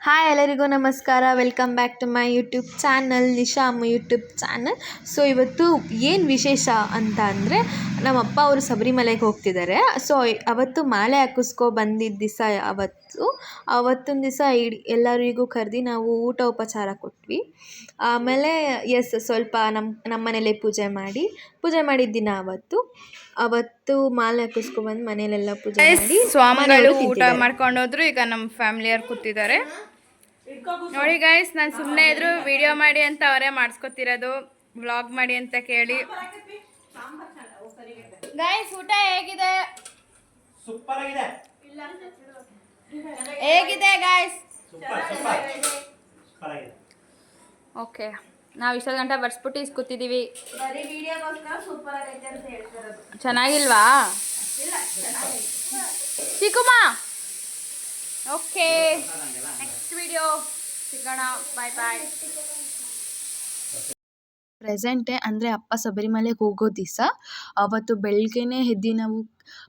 Hi ಎಲ್ಲರಿಗೂ ನಮಸ್ಕಾರ. Welcome back to my YouTube channel Nisha ಅಮ್ಮ ಯೂಟ್ಯೂಬ್ ಚಾನಲ್ ಸೊ ಇವತ್ತು ಏನು ವಿಶೇಷ ಅಂತ ಅಂದರೆ ನಮ್ಮಪ್ಪ ಅವರು ಶಬರಿಮಲೆಗೆ ಹೋಗ್ತಿದ್ದಾರೆ. ಸೊ ಅವತ್ತು ಮಾಲೆ ಹಾಕಿಸ್ಕೊ ಬಂದಿದ್ದ ದಿವಸ ಅವತ್ತು ಅವತ್ತೊಂದು ದಿವಸ ಇಡೀ ಎಲ್ಲರಿಗೂ ಕರೆದು ನಾವು ಊಟ ಉಪಚಾರ ಕೊಟ್ವಿ. ಆಮೇಲೆ ಎಸ್ ಸ್ವಲ್ಪ ನಮ್ಮ ನಮ್ಮ ಮನೇಲೆ ಪೂಜೆ ಮಾಡಿ ಪೂಜೆ ಮಾಡಿದ ದಿನ ಅವತ್ತು. ಅವತ್ತು ಮಾಲೆ ಹಾಕಿಸ್ಕೊಬಂದು ಮನೇಲೆಲ್ಲ ಪೂಜೆ ಮಾಡಿ ಸ್ವಾಮಿಗಳು ಊಟ ಮಾಡ್ಕೊಂಡು ಹೋದ್ರು ಈಗ ನಮ್ಮ ಫ್ಯಾಮಿಲಿಯವ್ರು ಕೂತಿದ್ದಾರೆ. ನೋಡಿ ಗೈಸ್ ನಾನು ಸುಮ್ಮನೆ ಇದ್ರು ವಿಡಿಯೋ ಮಾಡಿ ಅಂತ ಅವರೇ ಮಾಡಿಸ್ಕೊತಿರೋದು. ವ್ಲಾಗ್ ಮಾಡಿ ಅಂತ ಕೇಳಿ. ಗೈಸ್ ಊಟ ಹೇಗಿದೆ? ಸೂಪರ್ ಆಗಿದೆ ಹೇಗಿದೆ ಗೈಸ್ ಸೂಪರ್ ಆಗಿದೆ ಓಕೆ ನಾವು ಇಷ್ಟೊಂದು ಗಂಟೆ ಬರ್ಸ್ಬಿಟ್ಟು ಇಸ್ಕೊತಿದ್ದೀವಿ ಚೆನ್ನಾಗಿಲ್ವಾ? ಚಿಕ್ಕಮ್ಮ ಓಕೆ ನೆಕ್ಸ್ಟ್ ವಿಡಿಯೋ ಸಿಗೋಣ. ಬಾಯ್ ಬಾಯ್ ಪ್ರೆಸೆಂಟೇ ಅಂದರೆ ಅಪ್ಪ ಶಬರಿಮಲೆಗೆ ಹೋಗೋ ದಿವಸ ಅವತ್ತು ಬೆಳಗ್ಗೆನೇ ಎದ್ದು ನಾವು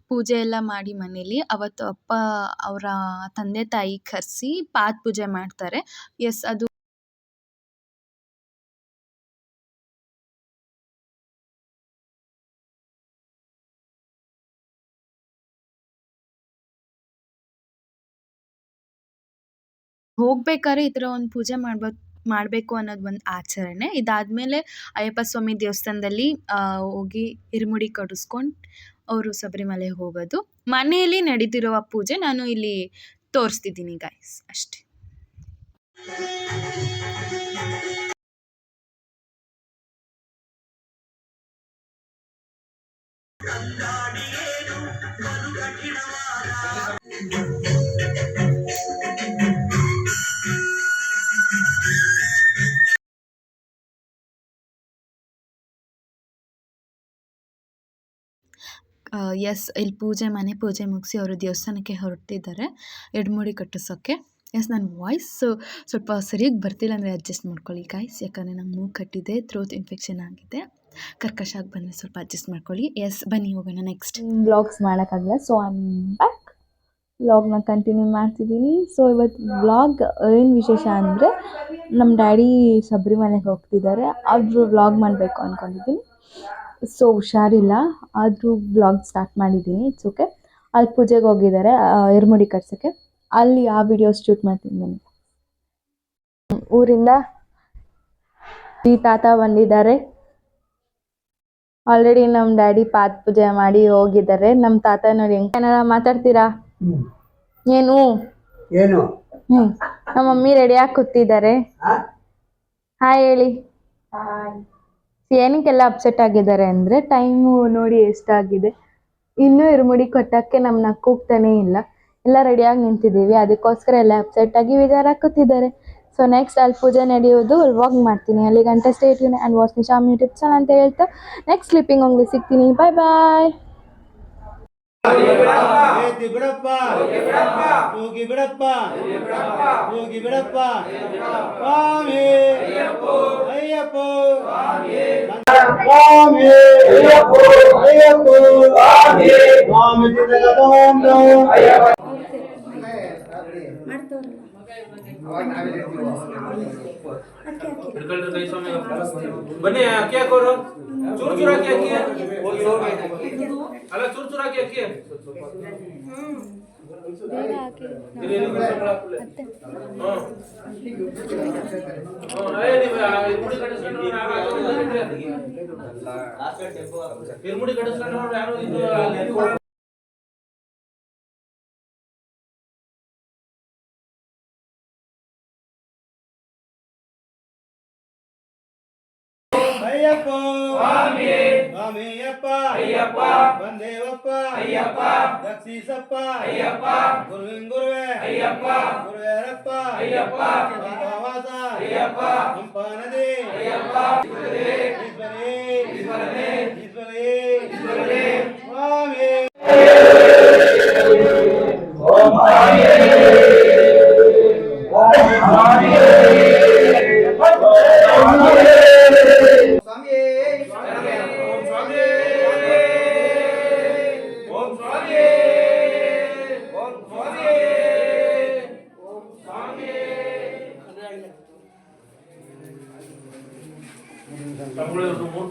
ಪೂಜೆ ಎಲ್ಲ ಮಾಡಿ ಮನೇಲಿ ಅವತ್ತು ಅಪ್ಪ ಅವರ ತಂದೆ ತಾಯಿ ಕರೆಸಿ ಪಾದ ಪೂಜೆ ಮಾಡ್ತಾರೆ. ಎಸ್ ಅದು ಹೋಗ್ಬೇಕಾದ್ರೆ ಈ ಥರ ಒಂದು ಪೂಜೆ ಮಾಡ್ಬೇಕು ಮಾಡಬೇಕು ಅನ್ನೋದು ಒಂದು ಆಚರಣೆ. ಇದಾದಮೇಲೆ ಅಯ್ಯಪ್ಪ ಸ್ವಾಮಿ ದೇವಸ್ಥಾನದಲ್ಲಿ ಹೋಗಿ ಇರುಮುಡಿ ಕಟ್ಟಿಸ್ಕೊಂಡು ಅವರು ಶಬರಿಮಲೆಗೆ ಹೋಗೋದು. ಮನೆಯಲ್ಲಿ ನಡೀತಿರುವ ಪೂಜೆ ನಾನು ಇಲ್ಲಿ ತೋರಿಸ್ತಿದ್ದೀನಿ ಗೈಸ್ ಅಷ್ಟೇ. ಎಸ್ ಇಲ್ಲಿ ಪೂಜೆ ಮನೆ, ಪೂಜೆ ಮುಗಿಸಿ ಅವರು ದೇವಸ್ಥಾನಕ್ಕೆ ಹೊರಟಿದ್ದಾರೆ. ಎಡ್ಮುಡಿ ಕಟ್ಟಿಸೋಕ್ಕೆ ಎಸ್ ನನ್ನ ವಾಯ್ಸ್ ಸ್ವಲ್ಪ ಸರಿಯಾಗಿ ಬರ್ತಿಲ್ಲ ಅಂದರೆ ಅಡ್ಜಸ್ಟ್ ಮಾಡ್ಕೊಳ್ಳಿ ಗಾಯ್ಸ್ ಯಾಕಂದರೆ ನಂಗೆ ಮೂಗು ಕಟ್ಟಿದೆ ಥ್ರೋತ್ ಇನ್ಫೆಕ್ಷನ್ ಆಗಿದೆ. ಕರ್ಕಶ ಆಗಿ ಬಂದರೆ ಸ್ವಲ್ಪ ಅಡ್ಜಸ್ಟ್ ಮಾಡ್ಕೊಳ್ಳಿ. ಎಸ್ ಬನ್ನಿ, ಹೋಗೋಣ ನೆಕ್ಸ್ಟ್ ಬ್ಲಾಗ್ಸ್ ಮಾಡೋಕ್ಕಾಗಲ್ಲ. ಸೊ ಐ ಬ್ಯಾಕ್ ವ್ಲಾಗ್ನ ಕಂಟಿನ್ಯೂ ಮಾಡ್ತಿದ್ದೀನಿ. ಸೊ ಇವತ್ತು ವ್ಲಾಗ್ ಏನು ವಿಶೇಷ ಅಂದರೆ ನಮ್ಮ ಡ್ಯಾಡಿ ಶಬರಿಮಲೆಗೆ ಹೋಗ್ತಿದ್ದಾರೆ. ಅವರು ವ್ಲಾಗ್ ಮಾಡಬೇಕು ಅಂದ್ಕೊಂಡಿದ್ದೀನಿ ಸೊ ಹುಷಾರಿಲ್ಲ. ಆದರೂ ಬ್ಲಾಗ್ ಸ್ಟಾರ್ಟ್ ಮಾಡಿದ್ದೀನಿ. ಇಟ್ಸ್ ಓಕೆ ಅಲ್ಲಿ ಪೂಜೆಗೆ ಹೋಗಿದ್ದಾರೆ ಎರ್ಮುಡಿ ಕಟ್ಸೋಕ್ಕೆ. ಅಲ್ಲಿ ಆ ವಿಡಿಯೋಸ್ ಶೂಟ್ ಮಾಡ್ತೀನಿ ನಾನು ಊರಿಂದ ಈ ತಾತ ಬಂದಿದ್ದಾರೆ. ಆಲ್ರೆಡಿ ನಮ್ಮ ಡ್ಯಾಡಿ ಪಾತ್ ಪೂಜೆ ಮಾಡಿ ಹೋಗಿದ್ದಾರೆ. ನಮ್ಮ ತಾತ ನೋಡಿ ಹೆಂಗ್ ಕನ್ನಡ ಮಾತಾಡ್ತೀರಾ? ಏನು? ಏನು? ಹ್ಮ್. ನಮ್ಮ ಮಮ್ಮಿ ರೆಡಿಯಾಗಿ ಕೂತಿದ್ದಾರೆ. ಹಾಯ್ ಹೇಳಿ. ಏನಕ್ಕೆಲ್ಲ ಅಪ್ಸೆಟ್ ಆಗಿದ್ದಾರೆ ಅಂದರೆ ಟೈಮು ನೋಡಿ ಎಷ್ಟಾಗಿದೆ. ಇನ್ನೂ ಇರುಮುಡಿ ಕಟ್ಟಕ್ಕೆ ನಮ್ಮನ್ನ ಕೂಗ್ತಾನೇ ಇಲ್ಲ. ಎಲ್ಲ ರೆಡಿಯಾಗಿ ನಿಂತಿದ್ದೀವಿ. ಅದಕ್ಕೋಸ್ಕರ ಎಲ್ಲ ಅಪ್ಸೆಟ್ ಆಗಿ ವಿಚಾರ ಹಾಕುತ್ತಿದ್ದಾರೆ ಸೊ ನೆಕ್ಸ್ಟ್ ಅಲ್ಲಿ ಪೂಜೆ ನಡೆಯೋದು ವಾಕ್ ಮಾಡ್ತೀನಿ. ಅಲ್ಲಿ ಗಂಟೆ state and watch Nisham YouTube channel ಅಂತ ಹೇಳ್ತಾ ನೆಕ್ಸ್ಟ್ ಸ್ಲೀಪಿಂಗ್ ಹೋಗ್ಲಿ ಸಿಗ್ತೀನಿ. ಬಾಯ್ ಬಾಯ್ ಏತಿ ಬಿಡಪ್ಪ ಹೋಗಿ ಬಿಡಪ್ಪ ಹೋಗಿ ಬಿಡಪ್ಪ ಸ್ವಾಮಿ ಅಯ್ಯಪ್ಪ ಸ್ವಾಮಿ ಅಯ್ಯಪ್ಪ ಅಯ್ಯಪ್ಪ ಸ್ವಾಮಿ ಚೂರ್ ಹಾಕಿ ಅಕ್ಕಿ ಇರಿ, ಇರಿ, ಸ್ವಲ್ಪ ಹಾಕ್ಬಿಡಿ. ಹ್ಮ್. ಹ್ಮ್, ಏ, ನೀವು ಆ ಇರ್ಮುಡಿ ಕಟ್ಟಿಸ್ಕೊಂಡು ಯಾರು ಹಾಕೋದು ಇಲ್ರಿ? ಇರ್ಮುಡಿ ಕಟ್ಟಿಸ್ಕೊಂಡು ಯಾರು ಇದು ಅಲ್ಲಿ ಕೊಡ- ಅಯ್ಯಪ್ಪ ಸ್ವಾಮಿ ಸ್ವಾಮಿಯಪ್ಪ ಅಯ್ಯಪ್ಪ ಬಂದೇವಪ್ಪ ಅಯ್ಯಪ್ಪ ರಕ್ಷಿಸಪ್ಪ ಅಯ್ಯಪ್ಪ ಗುರುವಿನ ಗುರುವೆ ಅಯ್ಯಪ್ಪ ಗುರುವೇರಪ್ಪ ಅಯ್ಯಪ್ಪ ವಾಸ ಅಯ್ಯಪ್ಪ ಹಂಪ ನದಿ ಅಯ್ಯಪ್ಪ ಈಶ್ವರೇ ಈಶ್ವರನೇ ತಗೊಳ್ಳೋದು ಮೂರು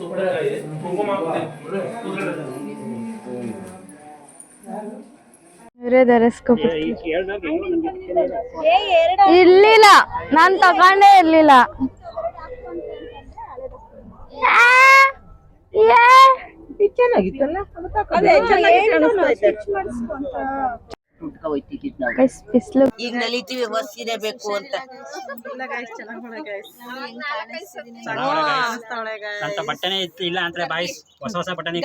ನಾನ್ ತಗೊಂಡೇ ಇರ್ಲಿಲ್ಲ. ಇವರೇ ಹೋಯ್ತಿದ್ದಿದ್ ನಾವು. ಬಿಸಿಲು ಈಗ ನಲಿತೀವಿ ಬಸ್ ಇದೆ ಬೇಕು ಅಂತ. ಅಂತ ಬಟ್ಟೆನೇ ಇತ್ತು ಇಲ್ಲ ಅಂದ್ರೆ ಬಾಯ್ಸ್ ಹೊಸ ಹೊಸ ಬಟ್ಟೆನೇ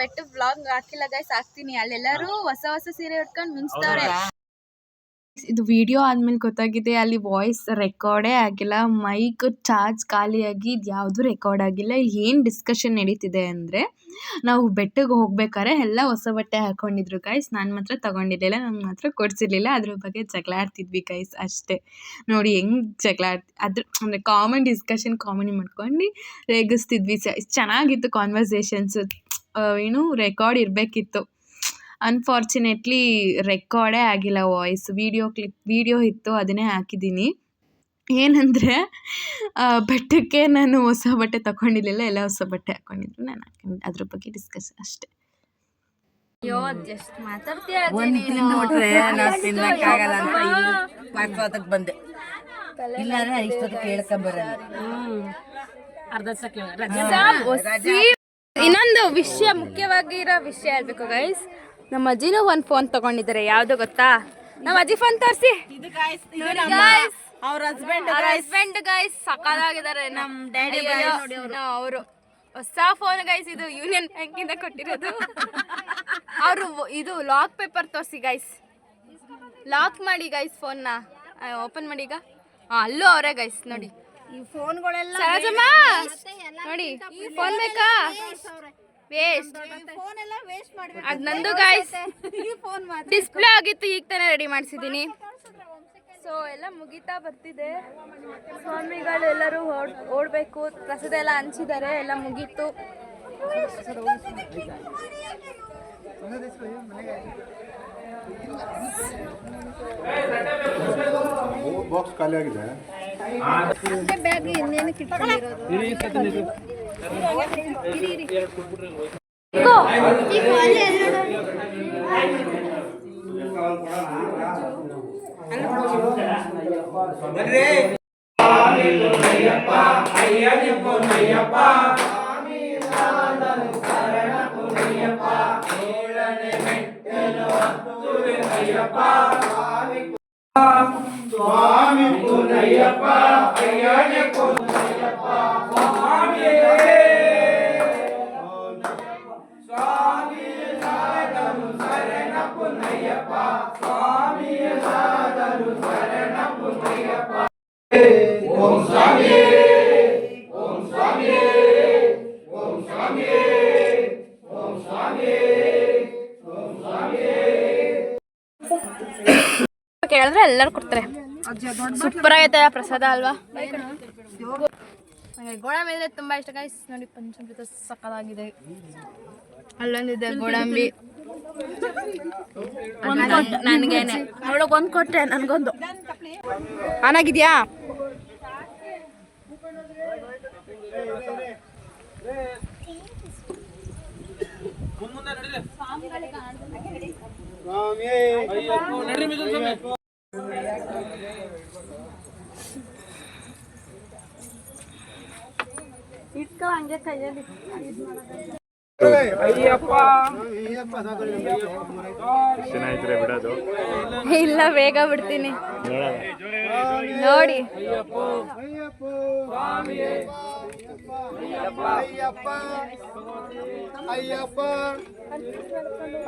ಬೆಟ್ಟ ಬ್ಲಾಗ್ ಹಾಕಿಲ್ಲ ಗೈಸ್ ಹಾಕ್ತೀನಿ. ಅಲ್ಲೆಲ್ಲರೂ ಹೊಸ ಹೊಸ ಸೀರೆ ಉಟ್ಕೊಂಡು ಮಿಂಚ್ತವ್ರೆ ಇದು ವಿಡಿಯೋ ಆದ್ಮೇಲೆ ಗೊತ್ತಾಗಿದೆ, ಅಲ್ಲಿ ವಾಯ್ಸ್ ರೆಕಾರ್ಡೇ ಆಗಿಲ್ಲ ಮೈಕ್ ಚಾರ್ಜ್ ಖಾಲಿಯಾಗಿ ಇದು ಯಾವುದೂ ರೆಕಾರ್ಡ್ ಆಗಿಲ್ಲ. ಇಲ್ಲಿ ಏನು ಡಿಸ್ಕಷನ್ ನಡೀತಿದೆ ಅಂದರೆ, ನಾವು ಬೆಟ್ಟಕ್ಕೆ ಹೋಗ್ಬೇಕಾದ್ರೆ ಎಲ್ಲ ಹೊಸ ಬಟ್ಟೆ ಹಾಕೊಂಡಿದ್ರು ಗೈಸ್ ನಾನು ಮಾತ್ರ ತಗೊಂಡಿರಲಿಲ್ಲ ನಾನು ಮಾತ್ರ ಕೊಡಿಸಿರ್ಲಿಲ್ಲ. ಅದ್ರ ಬಗ್ಗೆ ಜಗಳ ಆಡ್ತಿದ್ವಿ ಗೈಸ್ ಅಷ್ಟೇ. ನೋಡಿ ಹೆಂಗ್ ಜಗಳ ಆಡ್ತಿ ಅದ್ರ, ಅಂದರೆ ಕಾಮನ್ ಡಿಸ್ಕಷನ್ ಕಾಮಿಡಿ ಮಾಡ್ಕೊಂಡು ರೇಗಿಸ್ತಿದ್ವಿ. ಚೆನ್ನಾಗಿತ್ತು ಕಾನ್ವರ್ಸೇಷನ್ಸ್ ಏನು ರೆಕಾರ್ಡ್ ಇರಬೇಕಿತ್ತು. ಅನ್ಫಾರ್ಚುನೇಟ್ಲಿ ರೆಕಾರ್ಡೇ ಆಗಿಲ್ಲ ವಾಯ್ಸ್ ವೀಡಿಯೋ ಕ್ಲಿಪ್ ವೀಡಿಯೋ ಇತ್ತು ಅದನ್ನೇ ಹಾಕಿದ್ದೀನಿ. ಏನಂದರೆ ಬಟ್ಟೆಗೆ ನಾನು ಹೊಸ ಬಟ್ಟೆ ತಗೊಂಡಿರ್ಲಿಲ್ಲ ಎಲ್ಲ ಹೊಸ ಬಟ್ಟೆ ಹಾಕೊಂಡಿದ್ರು. ನಾನು ಹಾಕೊಂಡು ಅದ್ರ ಬಗ್ಗೆ ಡಿಸ್ಕಸ್ ಅಷ್ಟೇ. ಅಯ್ಯೋ ಜಸ್ಟ್ ಮಾತಾಡ್ತೀಯ ಒಂದ್ ನಾನ್? ತಿನ್ನಕ್ಕಾಗಲ್ಲ ಅಂತ ಬಂದೆ. ಇಲ್ಲಾಂದ್ರೆ ಇಷ್ಟೊತ್ತು ಇನ್ನೊಂದು ವಿಷಯ ಮುಖ್ಯವಾಗಿರೋ ವಿಷಯ ಹೇಳ್ಬೇಕು ಗೈಸ್ ನಮ್ಮ ಅಜ್ಜಿನೂ ಒಂದು ಫೋನ್ ತಗೊಂಡಿದ್ದಾರೆ ಯಾವ್ದು ಗೊತ್ತಾ? ನಮ್ಮ ಅಜ್ಜಿ ಫೋನ್ ತೋರಿಸಿ. ಅವ್ರ ಹಸ್ಬೆಂಡ್ ಅವ್ರ ಹಸ್ಬೆಂಡ್ ಗೈಸ್ ಸಕಾಲಾಗಿದ್ದಾರೆ. ನಮ್ ಡ್ಯಾಡಿ ಅವರು. ಹೊಸ ಫೋನ್ ಗೈಸ್ ಇದು ಯೂನಿಯನ್ ಬ್ಯಾಂಕ್ ಇಂದ ಕೊಟ್ಟಿರೋದು. ಅವರು ಇದು ಲಾಕ್ ಪೇಪರ್ ತೋರಿಸಿ ಗೈಸ್ ಲಾಕ್ ಮಾಡಿ ಗೈಸ್ ಫೋನ್ನ ಓಪನ್ ಮಾಡಿ ಈಗ. ಅಲ್ಲೂ ಅವರೇ ಗೈಸ್ ನೋಡಿ. ಈ ಫೋನ್ಗಳೆಲ್ಲ ಸರೋಜಮ್ಮ! ನೋಡಿ ಫೋನ್ ಬೇಕಾ? ವೇಸ್ಟ್ ಅದ್ ನಂದು ಗಾಯ್ಸ್ ಡಿಸ್ಪ್ಲೇ ಆಗಿತ್ತು ಈಗ ತಾನೇ ರೆಡಿ ಮಾಡಿಸಿದ್ದೀನಿ ಸೊ ಎಲ್ಲ ಮುಗಿತಾ ಬರ್ತಿದೆ. ಸ್ವಾಮಿಗಳು ಎಲ್ಲರೂ ಓಡ್ ಓಡಬೇಕು. ಪ್ರಸಾದ ಎಲ್ಲ ಹಂಚಿದ್ದಾರೆ ಎಲ್ಲ ಮುಗೀತು. ಬಾಕ್ಸ್ ಖಾಲಿ ಆಗಿದೆ. ஐயப்பா ஐயப்பா ஐயப்பா சுவாமி புனையப்பா ஐயனே புனையப்பா ಎಲ್ಲರೂ ಕೊಡ್ತಾರೆ. ಸೂಪರ್ ಆಗೈತೆ ಪ್ರಸಾದ ಅಲ್ವಾ? ನನಗೆ ಗೋಡಂಬಿ ಅಂದ್ರೆ ತುಂಬಾ ಇಷ್ಟ. ಗೈಸ್ ನೋಡಿ ಪಂಚಾಮೃತ ಸಕ್ಕದಾಗಿದೆ ಅಲ್ಲೊಂದಿದೆ ಗೋಡಂಬಿ. ನನಗೇನೆ. ಅವಳಗ್ ಒಂದು ಕೊಟ್ಟೆ ನನಗೊಂದು. ಆನಾಗಿದ್ಯಾ ನಡ್ರಿ ಮಿಥುನ್ ಹಂಗೆ ಅಯ್ಯಪ್ಪ. ಅಯ್ಯಪ್ಪ ಸಾಕು ಇಲ್ಲ ಬೇಗ ಬಿಡ್ತೀನಿ. ನೋಡಿ. ಅಯ್ಯಪ್ಪ.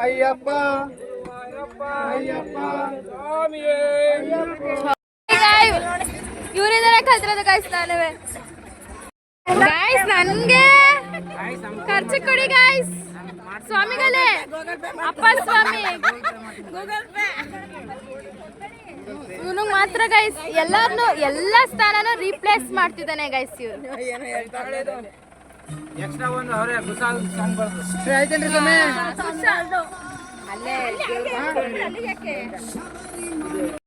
ಅಯ್ಯಪ್ಪ. ಇವರಿಂದಲೇ ಕಲ್ತಿರೋದು ಗಾಯ್ಸ್ ನಾನುವೆ. ಗಾಯ್ಸ್ ನನ್ಗೆ ಖರ್ಚು ಕೊಡಿ ಗಾಯ್ಸ್ ಸ್ವಾಮಿಗಳೇ ಅಪ್ಪ ಸ್ವಾಮಿ. ಇವನು ಮಾತ್ರ ಗೈಸ್ ಎಲ್ಲಾರ್ನು ಎಲ್ಲ ಸ್ಥಾನನೂ ರೀಪ್ಲೇಸ್ ಮಾಡ್ತಿದ್ದಾನೆ ಗೈಸ್ ಇವ್ರು. ಎಕ್ಸ್ಟ್ರಾ ಒಂದು ಅವರೇ ಗುಸಾಲ್ ಸಾಂಗ್ ಬರ್ತದೆ. Ale, ¿qué?